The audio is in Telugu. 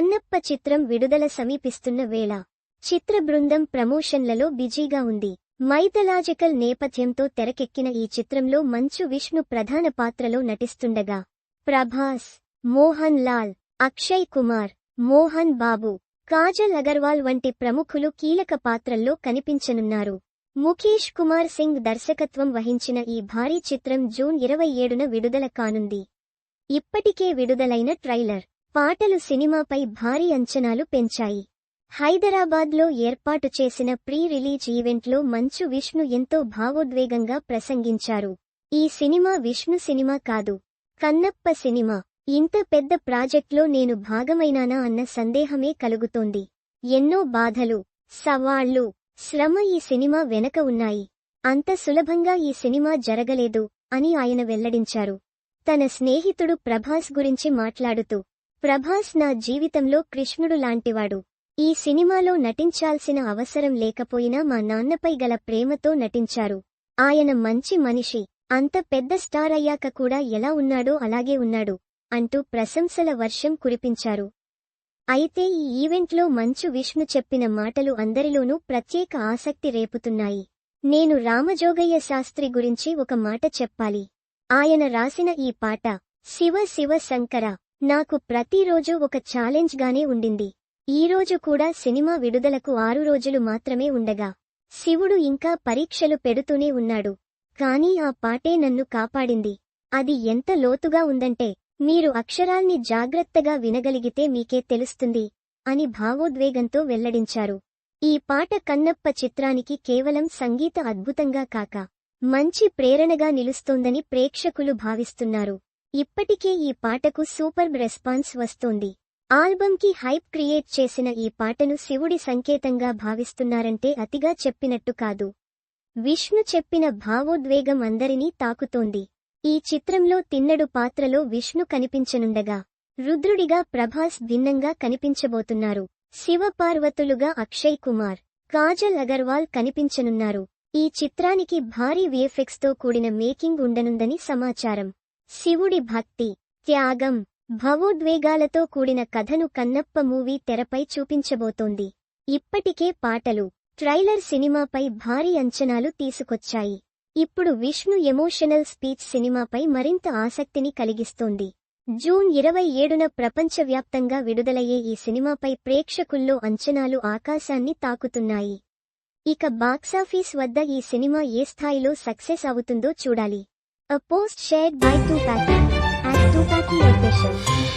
కన్నప్ప చిత్రం విడుదల సమీపిస్తున్న వేళ చిత్ర బృందం ప్రమోషన్లలో బిజీగా ఉంది. మైథలాజికల్ నేపథ్యంతో తెరకెక్కిన ఈ చిత్రంలో మంచు విష్ణు ప్రధాన పాత్రలో నటిస్తుండగా ప్రభాస్ మోహన్ లాల్ అక్షయ్ కుమార్ మోహన్ బాబు కాజల్ అగర్వాల్ వంటి ప్రముఖులు కీలక పాత్రల్లో కనిపించనున్నారు. ముఖేష్ కుమార్ సింగ్ దర్శకత్వం వహించిన ఈ భారీ చిత్రం జూన్ ఇరవై ఏడున విడుదల కానుంది. ఇప్పటికే విడుదలైన ట్రైలర్. పాటలు సినిమాపై భారీ అంచనాలు పెంచాయి. హైదరాబాద్లో ఏర్పాటు చేసిన ప్రీ రిలీజ్ ఈవెంట్లో మంచు విష్ణు ఎంతో భావోద్వేగంగా ప్రసంగించారు. ఈ సినిమా విష్ణు సినిమా కాదు. కన్నప్ప సినిమా. ఇంత పెద్ద ప్రాజెక్ట్లో నేను భాగమైనానా అన్న సందేహమే కలుగుతోంది. ఎన్నో బాధలు సవాళ్ళు శ్రమ ఈ సినిమా వెనక ఉన్నాయి. అంత సులభంగా ఈ సినిమా జరగలేదు అని ఆయన వెల్లడించారు. తన స్నేహితుడు ప్రభాస్ గురించి మాట్లాడుతూ ప్రభాస్ నా జీవితంలో కృష్ణుడు లాంటివాడు. ఈ సినిమాలో నటించాల్సిన అవసరం లేకపోయినా మా నాన్నపై గల ప్రేమతో నటించారు. ఆయన మంచి మనిషి. అంత పెద్ద స్టార్ అయ్యాక కూడా ఎలా ఉన్నాడో అలాగే ఉన్నాడు. అంటూ ప్రశంసల వర్షం కురిపించారు. అయితే ఈ ఈవెంట్లో మంచు విష్ణు చెప్పిన మాటలు అందరిలోనూ ప్రత్యేక ఆసక్తి రేపుతున్నాయి. నేను రామజోగయ్య శాస్త్రి గురించి ఒక మాట చెప్పాలి. ఆయన రాసిన ఈ పాట శివ శివ శంకర నాకు ప్రతిరోజు ఒక ఛాలెంజ్గానే ఉండింది. ఈరోజు కూడా సినిమా విడుదలకు ఆరు రోజులు మాత్రమే ఉండగా శివుడు ఇంకా పరీక్షలు పెడుతూనే ఉన్నాడు. కానీ ఆ పాటే నన్ను కాపాడింది. అది ఎంత లోతుగా ఉందంటే మీరు అక్షరాల్ని జాగ్రత్తగా వినగలిగితే మీకే తెలుస్తుంది అని భావోద్వేగంతో వెల్లడించారు. ఈ పాట కన్నప్ప చిత్రానికి కేవలం సంగీత అద్భుతంగా కాక మంచి ప్రేరణగా నిలుస్తోందని ప్రేక్షకులు భావిస్తున్నారు. ఇప్పటికే ఈ పాటకు సూపర్బ్ రెస్పాన్స్ వస్తోంది. ఆల్బంకి హైప్ క్రియేట్ చేసిన ఈ పాటను శివుడి సంకేతంగా భావిస్తున్నారంటే అతిగా చెప్పినట్టు కాదు. విష్ణు చెప్పిన భావోద్వేగం అందరినీ తాకుతోంది. ఈ చిత్రంలో తిన్నడు పాత్రలో విష్ణు కనిపించనుండగా రుద్రుడిగా ప్రభాస్ భిన్నంగా కనిపించబోతున్నారు. శివపార్వతులుగా అక్షయ్ కుమార్ కాజల్ అగర్వాల్ కనిపించనున్నారు. ఈ చిత్రానికి భారీ విఎఫ్ఎక్స్తో కూడిన మేకింగ్ ఉండనుందని సమాచారం. శివుడి భక్తి త్యాగం భావోద్వేగాలతో కూడిన కథను కన్నప్ప మూవీ తెరపై చూపించబోతోంది. ఇప్పటికే పాటలు ట్రైలర్ సినిమాపై భారీ అంచనాలు తీసుకొచ్చాయి. ఇప్పుడు విష్ణు ఎమోషనల్ స్పీచ్ సినిమాపై మరింత ఆసక్తిని కలిగిస్తోంది. జూన్ ఇరవై ఏడున ప్రపంచవ్యాప్తంగా విడుదలయ్యే ఈ సినిమాపై ప్రేక్షకుల్లో అంచనాలు ఆకాశాన్ని తాకుతున్నాయి. ఇక బాక్సాఫీస్ వద్ద ఈ సినిమా ఏ స్థాయిలో సక్సెస్ అవుతుందో చూడాలి. A post shared by Tupaki at Tupaki Official.